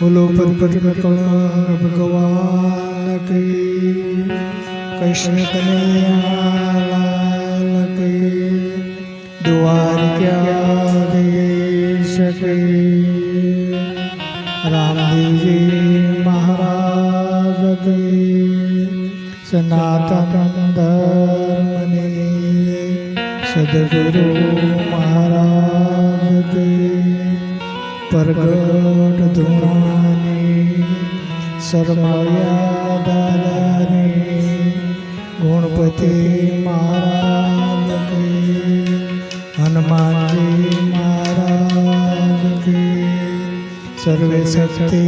बोलो परम करुणा भगवान की कृष्ण कन्हैयालाल की द्वार क्या देश के राम जी महाराज की सनातन धर्म ने सदगुरु महाराज પ્રગટ ધૂણાની શરમાયા દાદાની ગુણપતિ મહારાજ કી હનુમાનજી મહારાજ કી સર્વે શક્તિ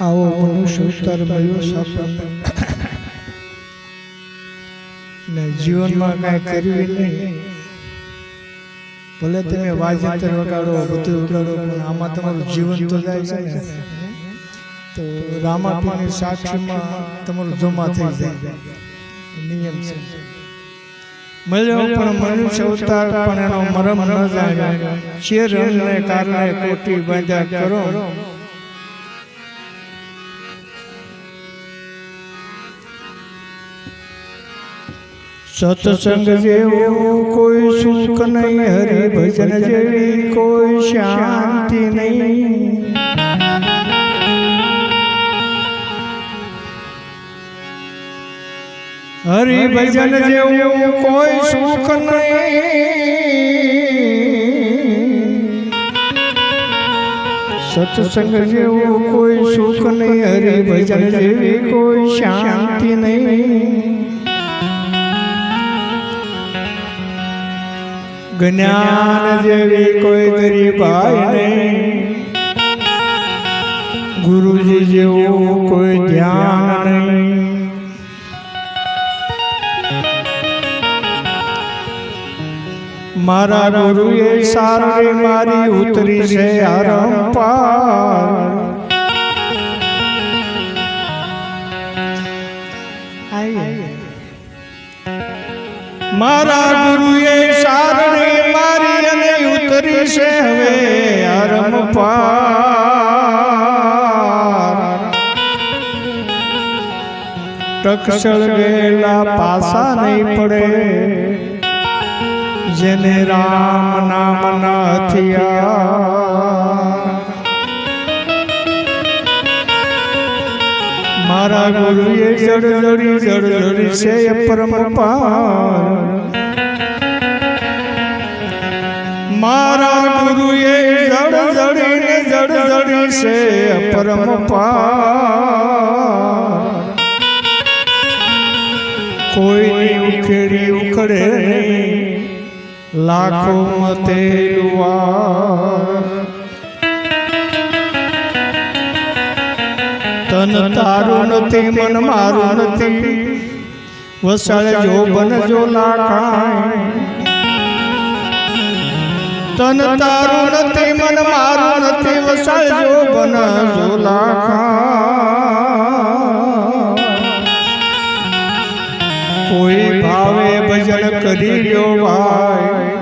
આવો મનુષ્ય ઉત્તર મળ્યો સાપડને ને જીવનમાં કાંઈ કર્યું નહીં. ભલે તમે વાજિંતર વગાડો, બધું વગાડો, પણ આમાં તમારું જીવન તો જાય છે ને. તો રામાપીની સાક્ષીમાં તમારું જમા થઈ જાય. નિયમ છે. મળ્યો પણ મનુષ્ય અવતાર પણ એનો મરમ ન જાય રણને કારણે કોટી બાંધ્યા કરો. सत्संग कोई सुख नहीं हरि भजन जेवी कोई शांति नहीं। हरि भजन जेवो कोई सुख नहीं। सतसंग जेवो कोई सुख नहीं हरि भजन जेवी कोई शांति नहीं। જ્ઞાન જેવી કોઈ ગરીબાઈ નહીં ગુરુજી જેવું કોઈ ધ્યાન નહીં મારા ગુરુએ સારી મારી ઉતરી છે આરંપાર મારા ગુરુએ સારણી મારી અને ઉતરી છે હવે અરમ પાર. ટકસળ ગયેલા પાસા નહીં પડે. જેને રામ નામ ના હથિયાર. મારા ગુરુએ જડ જડી જડ જડી છે પરમ પાર. મારા ગુરુએ જડ જડીને જડ જડી છે એ પરમ પાર કોઈની ઉખેડી ઉખડે નહીં લાખો મતે લુવાર તન તારું નથી મન મારું નથી વસાળ જો બન જો લાખાય તન તારું નથી મન મારું નથી વસાળ જો બન જો લાખાય કોઈ ભાવે ભજન કરી લ્યો ભાઈ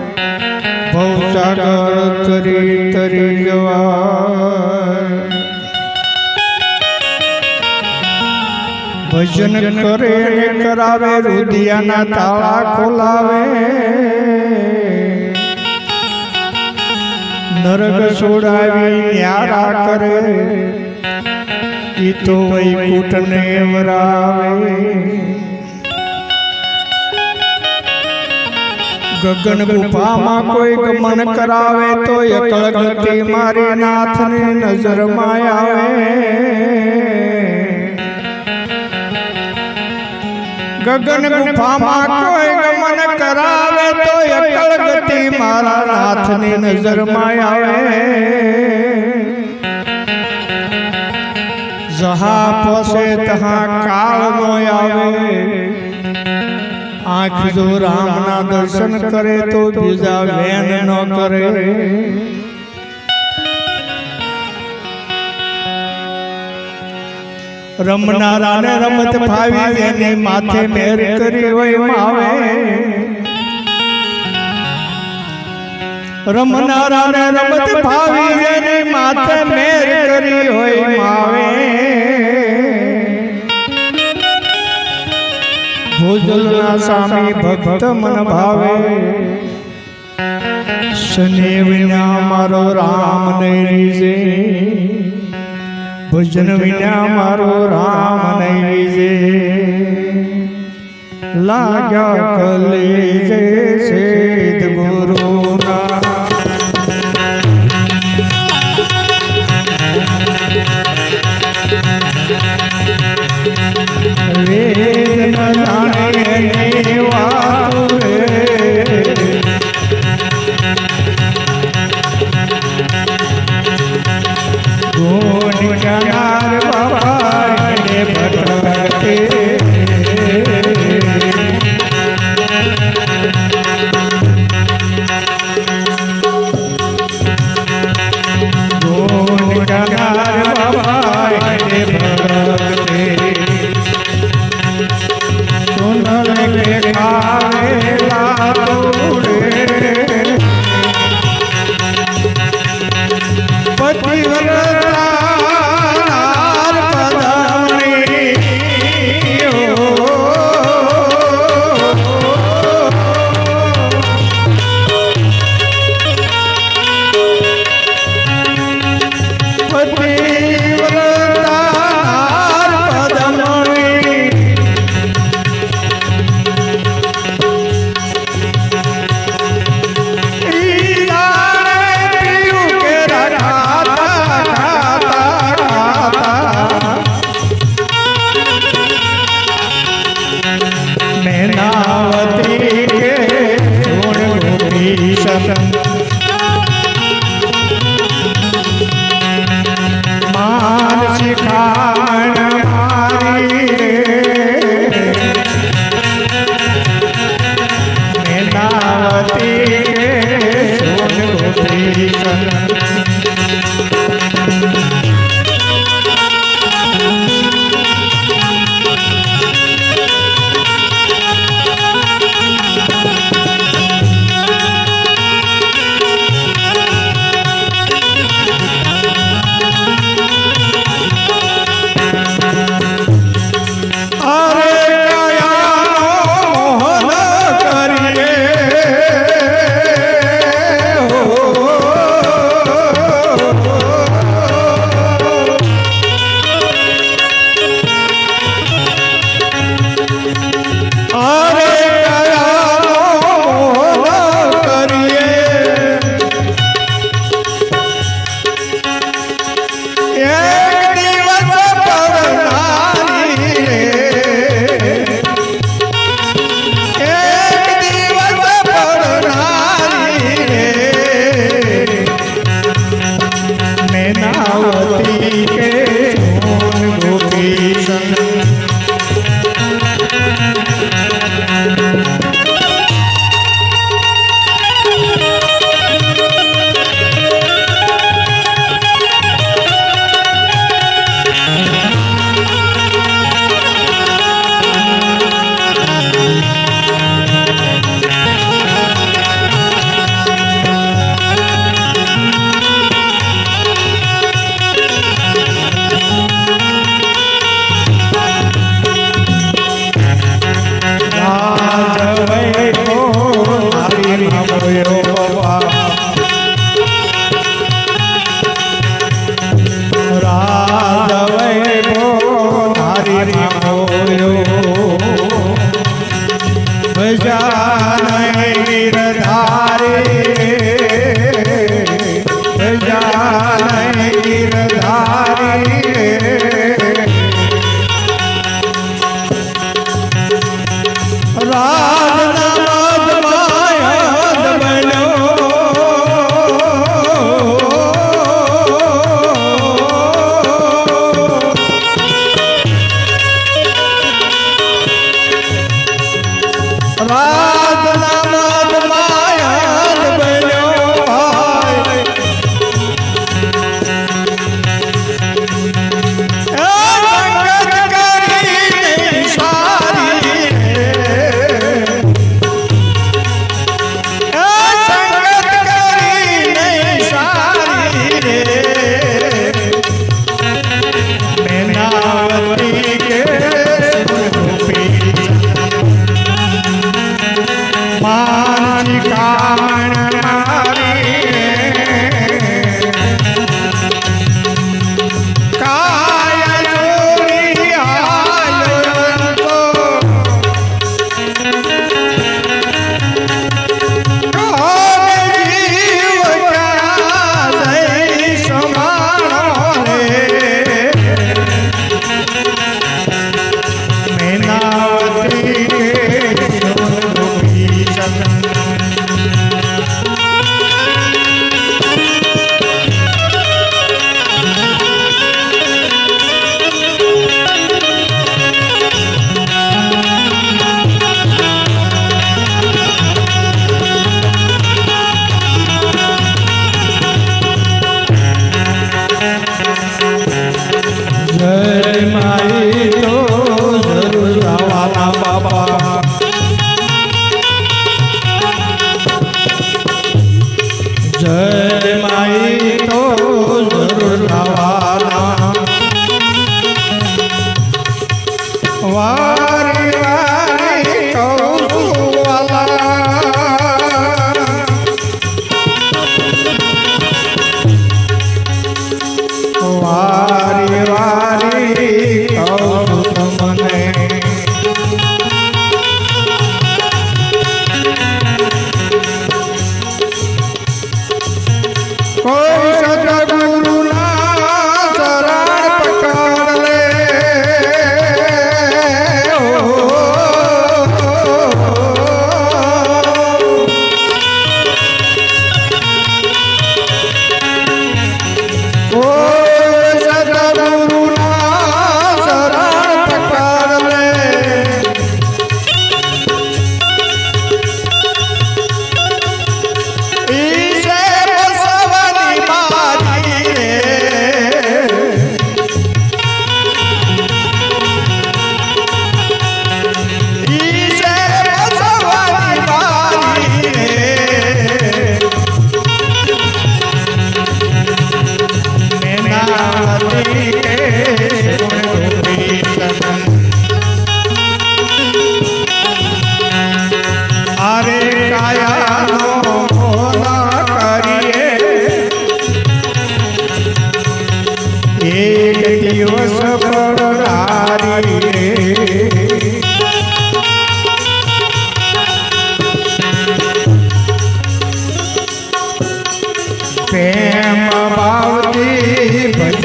ભવસાગર કરી તરી જવાય ભજન કરે ને કરાવે રુધિયાના તાળા ખોલાવે નરક છોડાવી ન્યારા કરે ઈ તો વૈકુંઠને વરાવે ગગન ગુફામાં કોઈ ગમન કરાવે તો એકળ ગતિ મારી નાથની નજરમાં આવે ગગન ગુફામાં કોઈ ગમન કરાવે તો એકળ ગતિ મારા નાથની નજરમાં આવે જહા પોસે તહા કાળ નો આવે આંખ જો રામના દર્શન કરે તો બીજા વેન ન કરે રમનારાને રમત ફાવી એને માથે મેર કરી હોય માવે રમનારાને રમત ફાવી એને માથે મેર કરી હોય માવે ભોજલના સ્વામી ભક્ત મન ભાવે શનિ વિના મારો રામ નહીં રીઝે ભજન વિના મારો રામ નહીં રીઝે લાગ્યા કલે જય સેદ ગુણના Jai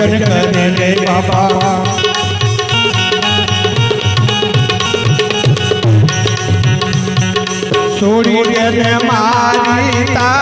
ભજન કરે રે બાબા. છોડી મારી તા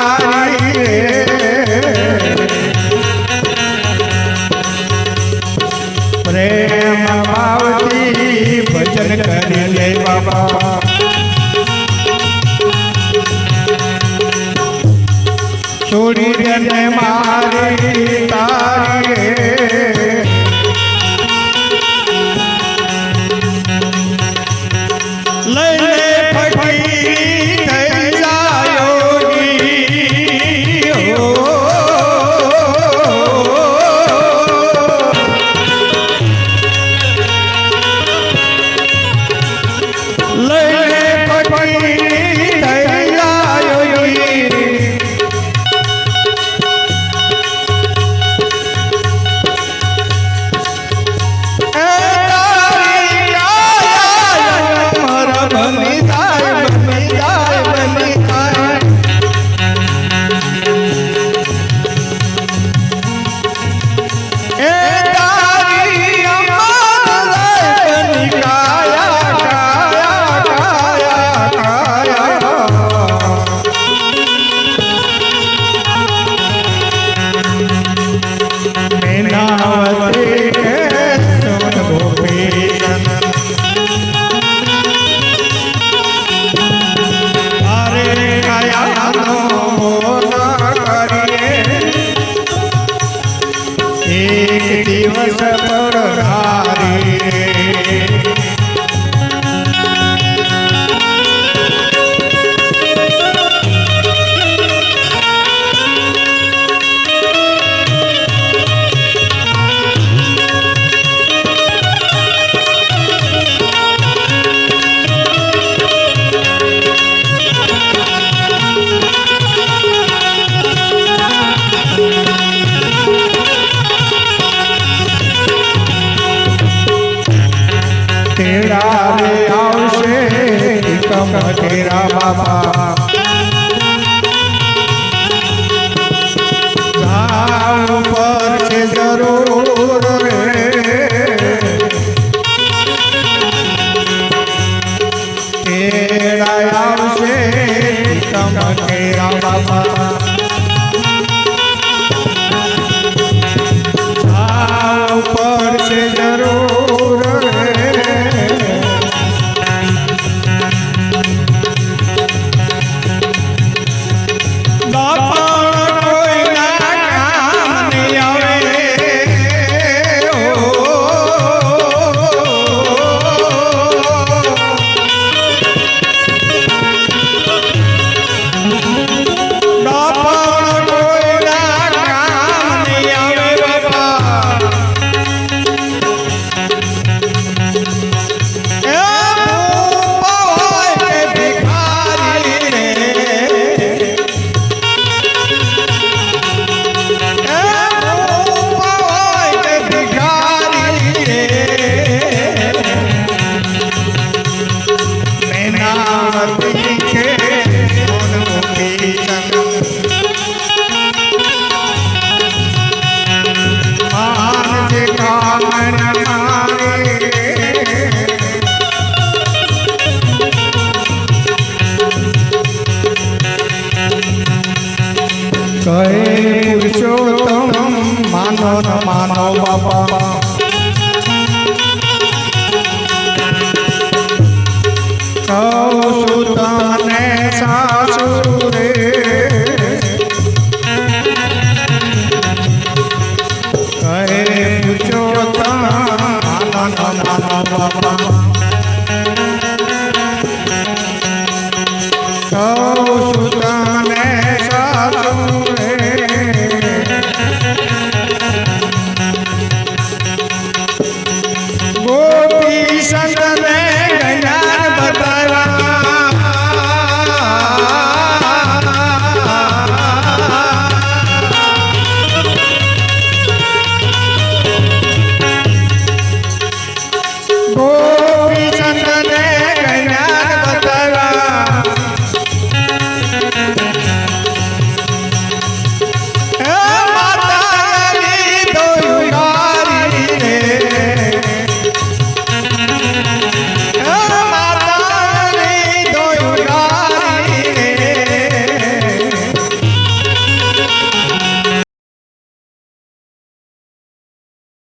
yeah મેળા રે આવશે. એકમ તેરા બાબા પર છે જરૂર રે.